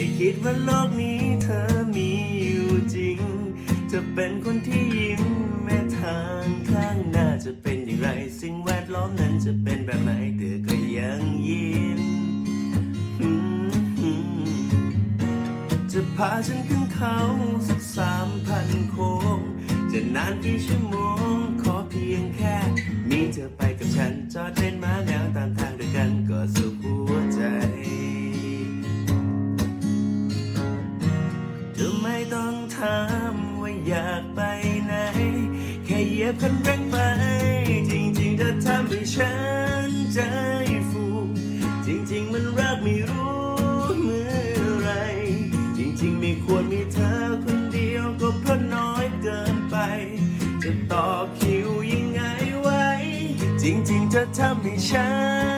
ไม่คิดว่าโลกนี้เธอมีอยู่จริง จะเป็นคนที่ยิ้มแม้ทางข้างหน้าจะเป็นอย่างไร สิ่งแวดล้อมนั้นจะเป็นแบบไหนเธอก็ยังยิ้มจะพาฉันขึ้นเขาสักสามพันโค้งจะนานกี่ชั่วโมงขอเพียงแค่ มีเธอไปกับฉันจอดเล่นม้าแนวตามทางด้วยกันก็สุข ต้องถามว่าอยากไปไหน แค่เหยียบคันเร่งไป จริงๆเธอทำให้ฉันใจฟู จริงๆมันรักไม่รู้เมื่อไร จริงๆไม่ควรมีเธอคนเดียวก็เพราะน้อยเกินไป จะต่อคิวยังไงไว้ จริงๆเธอทำให้ฉัน